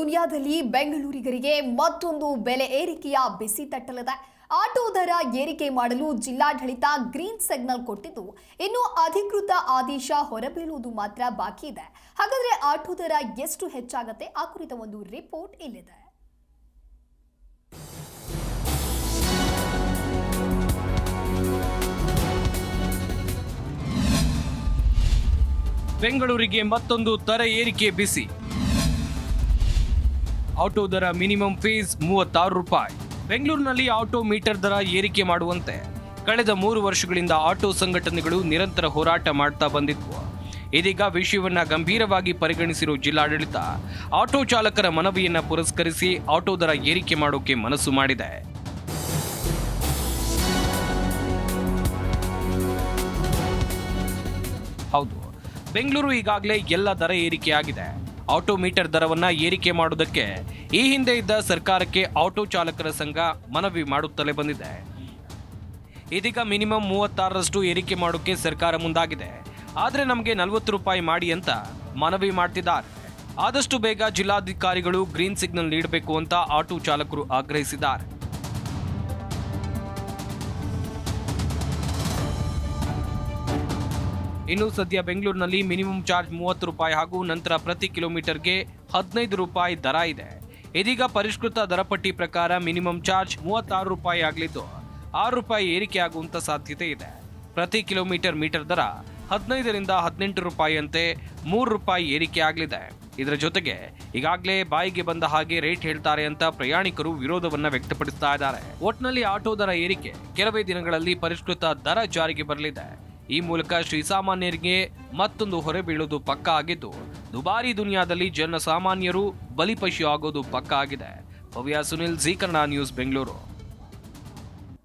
ದುನಿಯಾದಲ್ಲಿ ಬೆಂಗಳೂರಿಗರಿಗೆ ಮತ್ತೊಂದು ಬೆಲೆ ಏರಿಕೆಯ ಬಿಸಿ ತಟ್ಟಲಿದೆ. ಆಟೋ ದರ ಏರಿಕೆ ಮಾಡಲು ಜಿಲ್ಲಾಡಳಿತ ಗ್ರೀನ್ ಸಿಗ್ನಲ್ ಕೊಟ್ಟಿದ್ದು, ಇನ್ನು ಅಧಿಕೃತ ಆದೇಶ ಹೊರಬೀಳುವುದು ಮಾತ್ರ ಬಾಕಿ ಇದೆ. ಹಾಗಾದರೆ ಆಟೋ ದರ ಎಷ್ಟು ಹೆಚ್ಚಾಗತ್ತೆ? ಆ ಕುರಿತ ಒಂದು ರಿಪೋರ್ಟ್ ಇಲ್ಲಿದೆ. ಬೆಂಗಳೂರಿಗೆ ಮತ್ತೊಂದು ದರ ಏರಿಕೆ ಬಿಸಿ. ಆಟೋ ದರ ಮಿನಿಮಮ್ ಫೀಸ್ ಮೂವತ್ತಾರು ರೂಪಾಯಿ. ಬೆಂಗಳೂರಿನಲ್ಲಿ ಆಟೋ ಮೀಟರ್ ದರ ಏರಿಕೆ ಮಾಡುವಂತೆ ಕಳೆದ ಮೂರು ವರ್ಷಗಳಿಂದ ಆಟೋ ಸಂಘಟನೆಗಳು ನಿರಂತರ ಹೋರಾಟ ಮಾಡ್ತಾ ಬಂದಿದ್ವು. ಇದೀಗ ವಿಷಯವನ್ನ ಗಂಭೀರವಾಗಿ ಪರಿಗಣಿಸಿರುವ ಜಿಲ್ಲಾಡಳಿತ ಆಟೋ ಚಾಲಕರ ಮನವಿಯನ್ನ ಪುರಸ್ಕರಿಸಿ ಆಟೋ ದರ ಏರಿಕೆ ಮಾಡೋಕೆ ಮನಸ್ಸು ಮಾಡಿದೆ. ಹೌದು, ಬೆಂಗಳೂರು ಈಗಾಗಲೇ ಎಲ್ಲ ದರ ಏರಿಕೆಯಾಗಿದೆ. ಆಟೋ ಮೀಟರ್ ದರವನ್ನ ಏರಿಕೆ ಮಾಡುವುದಕ್ಕೆ ಈ ಹಿಂದೆ ಇದ್ದ ಸರ್ಕಾರಕ್ಕೆ ಆಟೋ ಚಾಲಕರ ಸಂಘ ಮನವಿ ಮಾಡುತ್ತಲೇ ಬಂದಿದೆ. ಇದೀಗ ಮಿನಿಮಮ್ ಮೂವತ್ತಾರರಷ್ಟು ಏರಿಕೆ ಮಾಡೋಕೆ ಸರ್ಕಾರ ಮುಂದಾಗಿದೆ. ಆದರೆ ನಮಗೆ ನಲವತ್ತು ರೂಪಾಯಿ ಮಾಡಿ ಅಂತ ಮನವಿ ಮಾಡ್ತಿದ್ದಾರೆ. ಆದಷ್ಟು ಬೇಗ ಜಿಲ್ಲಾಧಿಕಾರಿಗಳು ಗ್ರೀನ್ ಸಿಗ್ನಲ್ ನೀಡಬೇಕು ಅಂತ ಆಟೋ ಚಾಲಕರು ಆಗ್ರಹಿಸಿದ್ದಾರೆ. ಇನ್ನು ಸದ್ಯ ಬೆಂಗಳೂರಿನಲ್ಲಿ ಮಿನಿಮಮ್ ಚಾರ್ಜ್ ಮೂವತ್ತು ರೂಪಾಯಿ ಹಾಗೂ ನಂತರ ಪ್ರತಿ ಕಿಲೋಮೀಟರ್ಗೆ ಹದಿನೈದು ರೂಪಾಯಿ ದರ ಇದೆ. ಇದೀಗ ಪರಿಷ್ಕೃತ ದರಪಟ್ಟಿ ಪ್ರಕಾರ ಮಿನಿಮಮ್ ಚಾರ್ಜ್ ಮೂವತ್ತಾರು ರೂಪಾಯಿ ಆಗಲಿದ್ದು, ಆರು ರೂಪಾಯಿ ಏರಿಕೆಯಾಗುವಂತ ಸಾಧ್ಯತೆ ಇದೆ. ಪ್ರತಿ ಕಿಲೋಮೀಟರ್ ಮೀಟರ್ ದರ ಹದಿನೈದರಿಂದ ಹದಿನೆಂಟು ರೂಪಾಯಿಯಂತೆ ಮೂರು ರೂಪಾಯಿ ಏರಿಕೆ ಆಗಲಿದೆ. ಇದರ ಜೊತೆಗೆ ಈಗಾಗಲೇ ಬಾಯಿಗೆ ಬಂದ ಹಾಗೆ ರೇಟ್ ಹೇಳ್ತಾರೆ ಅಂತ ಪ್ರಯಾಣಿಕರು ವಿರೋಧವನ್ನ ವ್ಯಕ್ತಪಡಿಸ್ತಾ ಇದ್ದಾರೆ. ಒಟ್ನಲ್ಲಿ ಆಟೋ ದರ ಏರಿಕೆ ಕೆಲವೇ ದಿನಗಳಲ್ಲಿ ಪರಿಷ್ಕೃತ ದರ ಜಾರಿಗೆ ಬರಲಿದೆ. ಈ ಮೂಲಕ ಶ್ರೀಸಾಮಾನ್ಯರಿಗೆ ಮತ್ತೊಂದು ಹೊರೆ ಬೀಳುವುದು ಪಕ್ಕ ಆಗಿದ್ದು, ದುಬಾರಿ ದುನಿಯಾದಲ್ಲಿ ಜನಸಾಮಾನ್ಯರು ಬಲಿಪಶು ಆಗೋದು ಪಕ್ಕ ಆಗಿದೆ. Bhavya Sunil Zee Kannada news, Bengaluru.